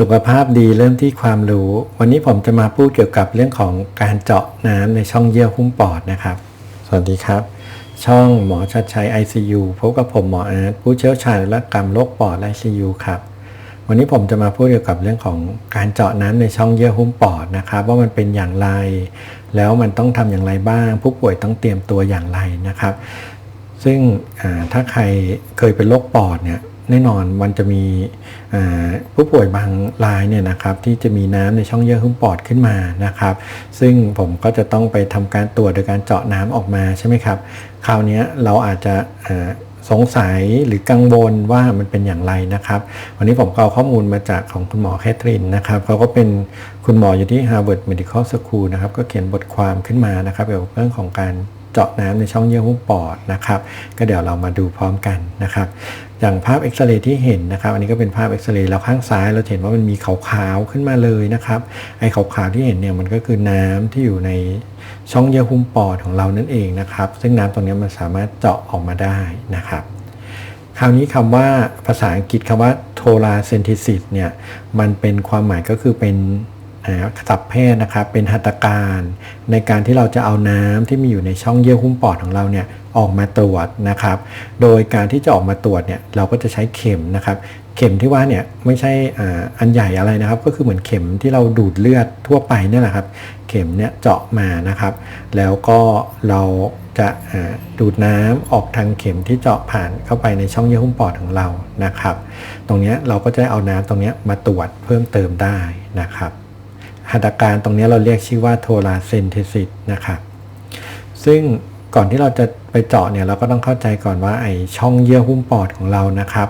สุขภาพดีเริ่มที่ความรู้ วันนี้ผมจะมาพูดเกี่ยวกับเรื่องของการเจาะน้ำในช่องเยื่อหุ้มปอดนะครับ สวัสดีครับ ช่องหมอชัดชัย ICU พบกับผมหมออาร์ตผู้เชี่ยวชาญและกรรมโรคปอดและ ICU ครับ วันนี้ผมจะมาพูดเกี่ยวกับเรื่องของการเจาะน้ำในช่องเยื่อหุ้มปอดนะครับ ว่ามันเป็นอย่างไร แล้วมันต้องทำอย่างไรบ้าง ผู้ป่วยต้องเตรียมตัวอย่างไรนะครับ ซึ่งถ้าใครเคยเป็นโรคปอดเนี่ย แน่นอนมันจะมีผู้ป่วยบางรายเนี่ยนะครับที่จะมีน้ำในช่องเยื่อหุ้มปอดขึ้นมานะครับ ซึ่งผมก็จะต้องไปทำการตรวจโดยการเจาะน้ำออกมาใช่ไหมครับ คราวนี้เราอาจจะสงสัยหรือกังวลว่ามันเป็นอย่างไรนะครับ วันนี้ผมก็เอาข้อมูลมาจากของคุณหมอแคทรินนะครับเขาก็เป็นคุณหมออยู่ที่ Harvard Medical School นะครับก็เขียนบทความขึ้นมานะครับเกี่ยวกับเรื่องของการเจาะน้ำในช่องเยื่อหุ้มปอดนะครับ ก็เดี๋ยวเรามาดูพร้อมกันนะครับ อย่างภาพเอ็กซเรย์ที่เห็นนะครับ อันนี้ก็เป็นภาพเอ็กซเรย์แล้วข้างซ้ายเราเห็นว่ามันมีขาวๆขึ้นมาเลยนะครับ ไอ้ขาวๆที่เห็นเนี่ยมันก็คือน้ำที่อยู่ในช่องเยื่อหุ้มปอดของเรานั่นเองนะครับ ซึ่งน้ำตรงนี้มันสามารถเจาะออกมาได้นะครับ คราวนี้คำว่าภาษาอังกฤษคำว่า tola synthesis เนี่ย มันเป็นความหมายก็คือเป็น ศัพท์แพทย์นะครับเป็นหัตถการ ในการที่เราจะเอาน้ำที่มีอยู่ในช่องเยื่อหุ้มปอดของเราเนี่ยออกมาตรวจนะครับ โดยการที่จะออกมาตรวจเนี่ยเราก็จะใช้เข็มนะครับ เข็มที่ว่าเนี่ยไม่ใช่อันใหญ่อะไรนะครับ ก็คือเหมือนเข็มที่เราดูดเลือดทั่วไปเนี่ยแหละครับ เข็มเนี่ยเจาะมานะครับ แล้วก็เราจะดูดน้ำออกทางเข็มที่เจาะผ่านเข้าไปในช่องเยื่อหุ้มปอดของเรานะครับ ตรงนี้เราก็จะเอาน้ำตรงนี้มาตรวจเพิ่มเติมได้นะครับ หัตถการตรงนี้เราเรียกชื่อว่าโทราเซนเทซิสนะครับซึ่ง ก่อนที่เราจะไปเจาะเนี่ยเราก็ต้องเข้าใจก่อนว่าไอช่องเยื่อหุ้มปอดของเรานะครับ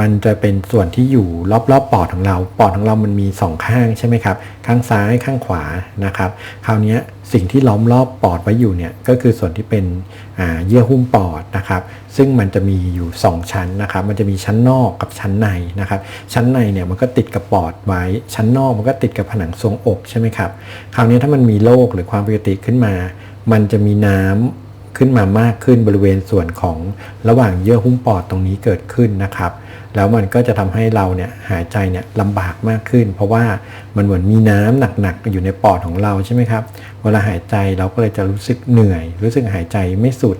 มันจะเป็นส่วนที่อยู่รอบๆปอดของเรา ปอดของเรามันมีสองข้างใช่ไหมครับข้างซ้ายข้างขวานะครับ คราวนี้สิ่งที่ล้อมรอบปอดไว้อยู่เนี่ยก็คือส่วนที่เป็นเยื่อหุ้มปอดนะครับ ซึ่งมันจะมีอยู่ 2 ชั้นนะครับ มันจะมีชั้นนอกกับชั้นในนะครับ ชั้นในเนี่ยมันก็ติดกับปอดไว้ ชั้นนอกมันก็ติดกับผนังทรวงอกใช่ไหมครับ คราวนี้ถ้ามันมีโรคหรือความผิดปกติขึ้นมา มันจะมีน้ำ ขึ้นมามากขึ้นบริเวณส่วนของระหว่างเยื่อหุ้มปอดตรงนี้เกิดขึ้นนะครับ แล้วมันก็จะทำให้เราเนี่ยหายใจเนี่ยลำบากมากขึ้น เพราะว่ามันเหมือนมีน้ำหนักๆอยู่ในปอดของเราใช่ไหมครับ เวลาหายใจเราก็เลยจะรู้สึกเหนื่อย รู้สึกหายใจไม่สุด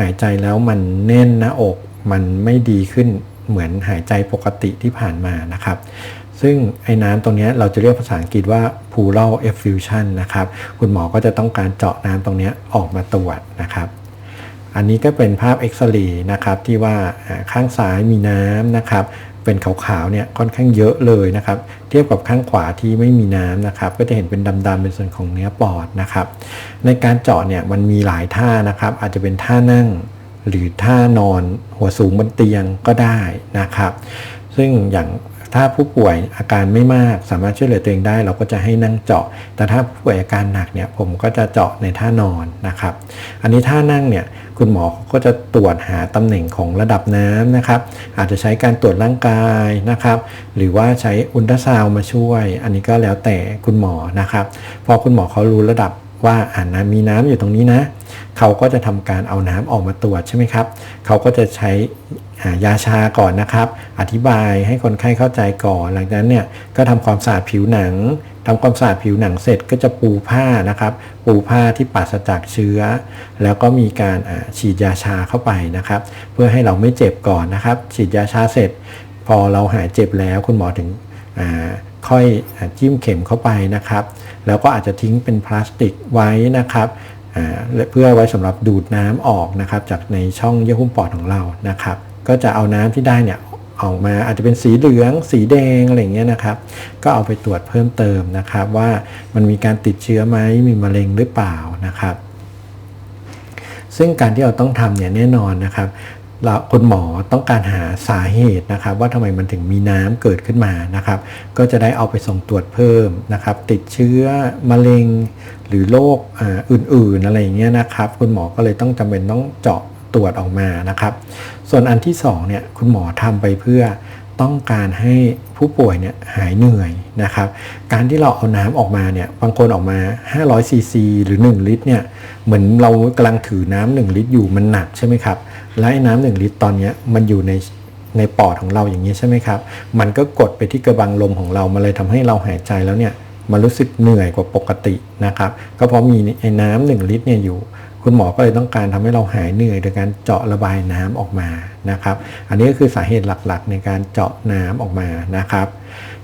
หายใจแล้วมันแน่นหน้าอก มันไม่ดีขึ้นเหมือนหายใจปกติที่ผ่านมานะครับ ซึ่งไอ้น้ำตรงนี้เราจะเรียกภาษาอังกฤษว่า pleural effusion นะครับ คุณหมอก็จะต้องการเจาะน้ำตรงนี้ออกมาตรวจนะครับ อันนี้ก็เป็นภาพเอ็กซเรย์นะครับที่ว่าอ่าข้างซ้ายมีน้ำนะครับ เป็นขาวๆเนี่ยค่อนข้างเยอะเลยนะครับ เทียบกับข้างขวาที่ไม่มีน้ำนะครับ ก็จะเห็นเป็นดำๆเป็นส่วนของเนื้อปอดนะครับ ในการเจาะเนี่ยมันมีหลายท่านะครับ อาจจะเป็นท่านั่งหรือท่านอนหัวสูงบนเตียงก็ได้นะครับ ซึ่งอย่าง ถ้าผู้ป่วยอาการไม่มากสามารถช่วยเหลือตัวเองได้ เราก็จะให้นั่งเจาะ แต่ถ้าผู้ป่วยอาการหนักเนี่ยผมก็จะเจาะในท่านอนนะครับ อันนี้ท่านั่งเนี่ยคุณหมอก็จะตรวจหาตำแหน่งของระดับน้ำนะครับ อาจจะใช้การตรวจร่างกายนะครับ หรือว่าใช้อุลตราซาวมาช่วย อันนี้ก็แล้วแต่คุณหมอนะครับ พอคุณหมอเขารู้ระดับ ว่าอ่าน้ำมีน้ำอยู่ตรงนี้นะ เขาก็จะทำการเอาน้ำออกมาตรวจใช่ไหมครับ เขาก็จะใช้ยาชาก่อนนะครับ อธิบายให้คนไข้เข้าใจก่อน หลังจากนั้นเนี่ยก็ทำความสะอาดผิวหนังทำความสะอาดผิวหนังเสร็จก็จะปูผ้านะครับ ปูผ้าที่ปราศจากเชื้อ แล้วก็มีการฉีดยาชาเข้าไปนะครับ เพื่อให้เราไม่เจ็บก่อนนะครับ ฉีดยาชาเสร็จ พอเราหายเจ็บแล้วคุณหมอถึงอ่า ค่อยอจิ้มเข็มเข้าไปนะครับ แล้วก็อาจจะทิ้งเป็นพลาสติกไว้นะครับเพื่อไว้สำหรับดูดน้ำออกนะครับจากในช่องเยื่อหุ้มปอดของเรานะครับ ก็จะเอาน้ำที่ได้เนี่ยออกมาอาจจะเป็นสีเหลือง สีแดงอะไรเงี้ยนะครับ ก็เอาไปตรวจเพิ่มเติมนะครับ ว่ามันมีการติดเชื้อไหมมีมะเร็งหรือเปล่านะครับ ซึ่งการที่เราต้องทำเนี่ยแน่นอนนะครับ เราคุณหมอต้องการหาสาเหตุนะครับ ว่าทำไมมันถึงมีน้ำเกิดขึ้นมานะครับ ก็จะได้เอาไปส่งตรวจเพิ่มนะครับ ติดเชื้อมะเร็งหรือโรคออื่นๆอะไรอย่างเงี้ยนะครับ คุณหมอก็เลยต้องจำเป็นต้องเจาะตรวจออกมานะครับ ส่วนอันที่สองเนี่ยคุณหมอทำไปเพื่อต้องการให้ผู้ป่วยเนี่ยหายเหนื่อยนะครับ การที่เราเอาน้ำออกมาเนี่ยบางคนออกมา 500ซีซีหรือ 1 ลิตรเนี่ยเหมือนเรากำลังถือน้ำ1ลิตรอยู่มันหนักใช่ไหมครับ และไอ้น้ำหนึ่งลิตรตอนนี้มันอยู่ในในปอดของเราอย่างนี้ใช่ไหมครับ มันก็กดไปที่กระบังลมของเรา มันเลยทำให้เราหายใจแล้วเนี่ยมันรู้สึกเหนื่อยกว่าปกตินะครับ ก็เพราะมีไอ้น้ำหนึ่งลิตรเนี่ยอยู่ คุณหมอก็เลยต้องการทำให้เราหายเหนื่อยโดยการเจาะระบายน้ำออกมานะครับ อันนี้ก็คือสาเหตุหลักๆ ในการเจาะน้ำออกมานะครับ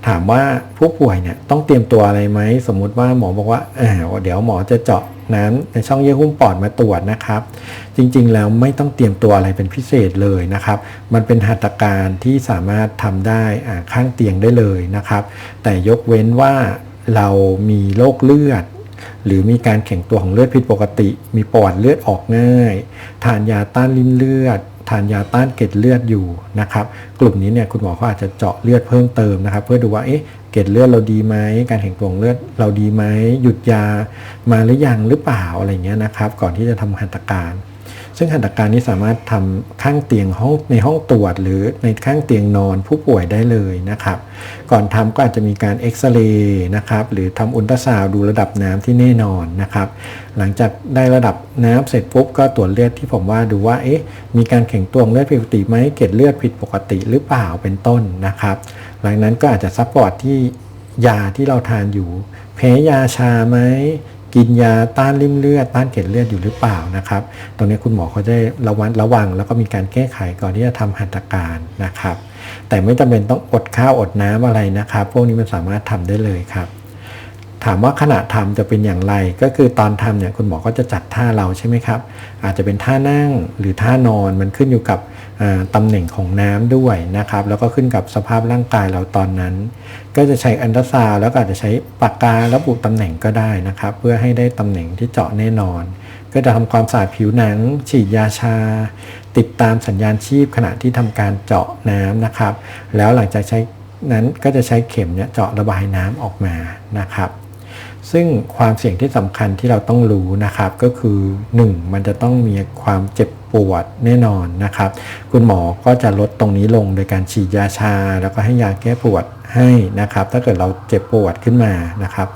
ถามว่าผู้ป่วยเนี่ยต้องเตรียมตัวอะไรไหมสมมุติว่าหมอบอกว่าเออเดี๋ยวหมอจะเจาะ น้ำในช่องเยื่อหุ้มปอดมาตรวจนะครับ จริงๆแล้วไม่ต้องเตรียมตัวอะไรเป็นพิเศษเลยนะครับ มันเป็นหัตถการที่สามารถทำได้ข้างเตียงได้เลยนะครับ แต่ยกเว้นว่าเรามีโรคเลือด หรือมีการแข็งตัวของเลือดผิดปกติ มีปอดเลือดออกง่าย ทานยาต้านริ่มเลือดทานยาต้านเกล็ดเลือดอยู่นะครับ กลุ่มนี้เนี่ยคุณหมอเขาอาจจะเจาะเลือดเพิ่มเติมนะครับ เพื่อดูว่าเอ๊ะ กล็ดเลือดเราดีไหมการแข็งตัวของเลือดเราดีไหมหยุดยามาหรือยังหรือเปล่าอะไรเงี้ยนะครับ ก่อนที่จะทำหัตถการ ซึ่งหัตถการนี้สามารถทำข้างเตียงห้องในห้องตรวจ หรือในข้างเตียงนอนผู้ป่วยได้เลยนะครับ ก่อนทำก็อาจจะมีการเอ็กซเรย์นะครับหรือทำอุลตราซาวด์ดูระดับน้ำที่แน่นอนนะครับ หลังจากได้ระดับน้ำเสร็จปุ๊บก็ตรวจเลือดที่ผมว่าดูว่าเอ๊ะมีการแข็งตัวเลือดผิดปกติไหมเกล็ดเลือดผิดปกติหรือเปล่าเป็นต้นนะครับ หลังนั้นก็อาจจะซัพพอร์ตที่ยาที่เราทานอยู่ แพ้ยาชาไหมกินยาต้านริ่มเลือด ต้านเกล็ดเลือดอยู่หรือเปล่านะครับ ตรงนี้คุณหมอเขาจะระวังระวัง แล้วก็มีการแก้ไขก่อนที่จะทำหัตถการนะครับ แต่ไม่จำเป็นต้องอดข้าวอดน้ำอะไรนะครับ พวกนี้มันสามารถทำได้เลยครับถามว่าขณะทำจะเป็นอย่างไรก็คือตอนทำเนี่ยคุณหมอก็จะจัดท่าเราใช่ไหมครับ อาจจะเป็นท่านั่งหรือท่านอนมันขึ้นอยู่กับ ตำแหน่งของน้ำด้วยนะครับ แล้วก็ขึ้นกับสภาพร่างกายเราตอนนั้น ก็จะใช้อันตราซาวแล้วก็อาจจะใช้ปากการะบุตำแหน่งก็ได้นะครับ เพื่อให้ได้ตำแหน่งที่เจาะแน่นอน ก็จะทำความสะอาดผิวหนัง ฉีดยาชา ติดตามสัญญาณชีพขณะที่ทำการเจาะน้ำนะครับ แล้วหลังจากใช้นั้นก็จะใช้เข็มเนี่ยเจาะระบายน้ำออกมานะครับ ซึ่งความเสี่ยงที่สำคัญที่เราต้องรู้นะครับ ก็คือ 1. มันจะต้องมีความเจ็บปวดแน่นอนนะครับ คุณหมอก็จะลดตรงนี้ลงโดยการฉีดยาชา แล้วก็ให้ยาแก้ปวดให้นะครับ ถ้าเกิดเราเจ็บปวดขึ้นมานะครับ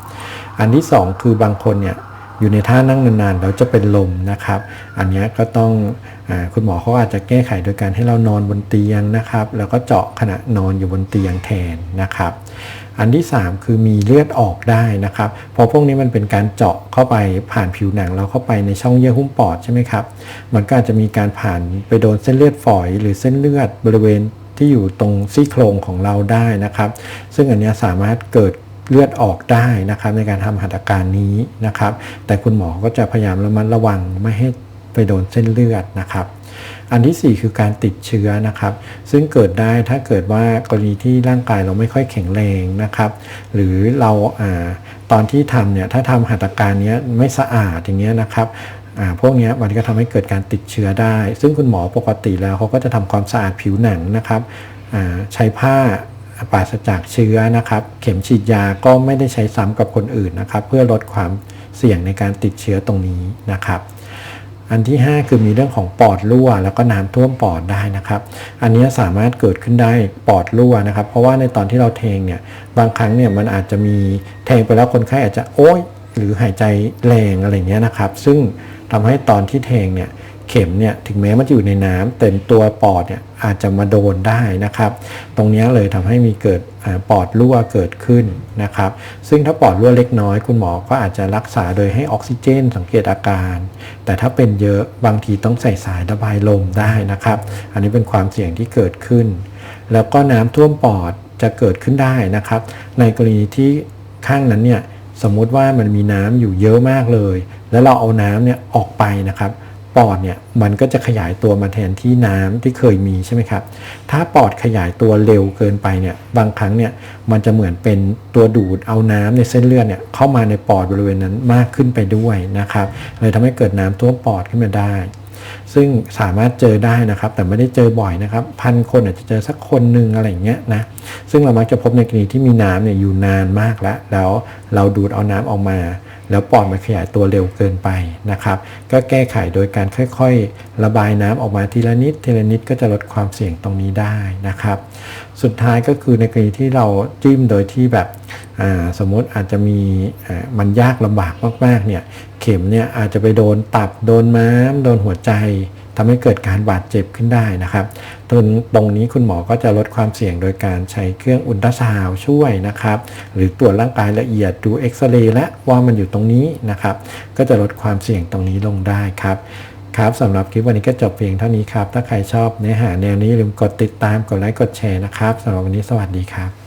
อันที่ 2 คือบางคนเนี่ยอยู่ในท่านั่งนานๆแล้วจะเป็นลมนะครับ อันนี้ก็ต้องอคุณหมอเขาอาจจะแก้ไขโดยการให้เรานอนบนเตียงนะครับ แล้วก็เจาะขณะนอนอยู่บนเตียงแทนนะครับ อันที่ 3 คือมีเลือดออกได้นะครับเพราะพวกนี้มันเป็นการเจาะเข้าไปผ่านผิวหนังเราเข้าไปในช่องเยื่อหุ้มปอดใช่ไหมครับมันก็อาจจะมีการผ่านไปโดนเส้นเลือดฝอย หรือเส้นเลือดบริเวณที่อยู่ตรงซี่โครงของเราได้นะครับ ซึ่งอันนี้สามารถเกิดเลือดออกได้นะครับในการทำหัตถการนี้นะครับ แต่คุณหมอก็จะพยายามระมัดระวังไม่ให้ไปโดนเส้นเลือดนะครับ อันที่ 4 คือการติดเชื้อนะครับ ซึ่งเกิดได้ถ้าเกิดว่ากรณีที่ร่างกายเราไม่ค่อยแข็งแรงนะครับ หรือเราอาตอนที่ทำเนี่ยถ้าทำหัตถการนี้ไม่สะอาดอย่างเงี้ยนะครับพวกนี้มันก็ทำให้เกิดการติดเชื้อได้ ซึ่งคุณหมอปกติแล้วเขาก็จะทำความสะอาดผิวหนังนะครับใช้ผ้าปราศจากเชื้อนะครับ เข็มฉีดยาก็ไม่ได้ใช้ซ้ำกับคนอื่นนะครับ เพื่อลดความเสี่ยงในการติดเชื้อตรงนี้นะครับ อันที่ 5 คือมีเรื่องของปอดรั่ว แล้วก็น้ำท่วมปอดได้นะครับ อันนี้สามารถเกิดขึ้นได้ปอดรั่วนะครับ เพราะว่าในตอนที่เราเทงเนี่ยบางครั้งเนี่ยมันอาจจะมีแทงไปแล้วคนไข้อาจจะโอ๊ยหรือหายใจแรงอะไรเงี้ยนะครับ ซึ่งทำให้ตอนที่เทงเนี่ย เข็มเนี่ยถึงแม้มันจะอยู่ในน้ำแต่ตัวปอดเนี่ยอาจจะมาโดนได้นะครับ ตรงนี้เลยทำให้มีเกิดอปอดรั่วเกิดขึ้นนะครับ ซึ่งถ้าปอดรั่วเล็กน้อยคุณหมอก็อาจจะรักษาโดยให้ออกซิเจนสังเกตอาการ แต่ถ้าเป็นเยอะบางทีต้องใส่สายระบายลมได้นะครับ อันนี้เป็นความเสี่ยงที่เกิดขึ้น แล้วก็น้ำท่วมปอดจะเกิดขึ้นได้นะครับ ในกรณีที่ข้างนั้นเนี่ยสมมุติว่ามันมีน้ำอยู่เยอะมากเลย แล้วเราเอาน้ำเนี่ยออกไปนะครับ ปอดเนี่ยมันก็จะขยายตัวมาแทนที่น้ำที่เคยมีใช่ไหมครับ ถ้าปอดขยายตัวเร็วเกินไปเนี่ยบางครั้งเนี่ยมันจะเหมือนเป็นตัวดูดเอาน้ำในเส้นเลือดเนี่ยเข้ามาในปอดบริเวณนั้นมากขึ้นไปด้วยนะครับเลยทำให้เกิดน้ำท่วมปอดขึ้นมาได้ ซึ่งสามารถเจอได้นะครับ แต่ไม่ได้เจอบ่อยนะครับพันคนอาจจะเจอสักคนหนึ่งอะไรอย่างเงี้ยนะซึ่งเรามักจะพบในกรณีที่มีน้ำเนี่ยอยู่นานมากแล้ว แล้วเราดูดเอาน้ำออกมา แล้วปอดมันขยายตัวเร็วเกินไปนะครับ ก็แก้ไขโดยการค่อยๆ ระบายน้ำออกมาทีละนิดทีละนิดก็จะลดความเสี่ยงตรงนี้ได้นะครับ สุดท้ายก็คือในกรณีที่เราจิ้มโดยที่แบบสมมติอาจจะมีมันยากลำบากมากๆเนี่ยเข็มเนี่ยอาจจะไปโดนตับโดนม้าม โดนหัวใจ ทำให้เกิดการบาดเจ็บขึ้นได้นะครับตรงตรงนี้คุณหมอก็จะลดความเสี่ยงโดยการใช้เครื่องอุลตราซาวช่วยนะครับ หรือตรวจร่างกายละเอียดดูเอ็กซเรย์และว่ามันอยู่ตรงนี้นะครับ ก็จะลดความเสี่ยงตรงนี้ลงได้ครับครับสำหรับคลิปวันนี้ก็จบเพียงเท่านี้ครับ ถ้าใครชอบเนื้อหาแนวนี้อย่าลืมกดติดตามกดไลค์กดแชร์นะครับสำหรับวันนี้สวัสดีครับ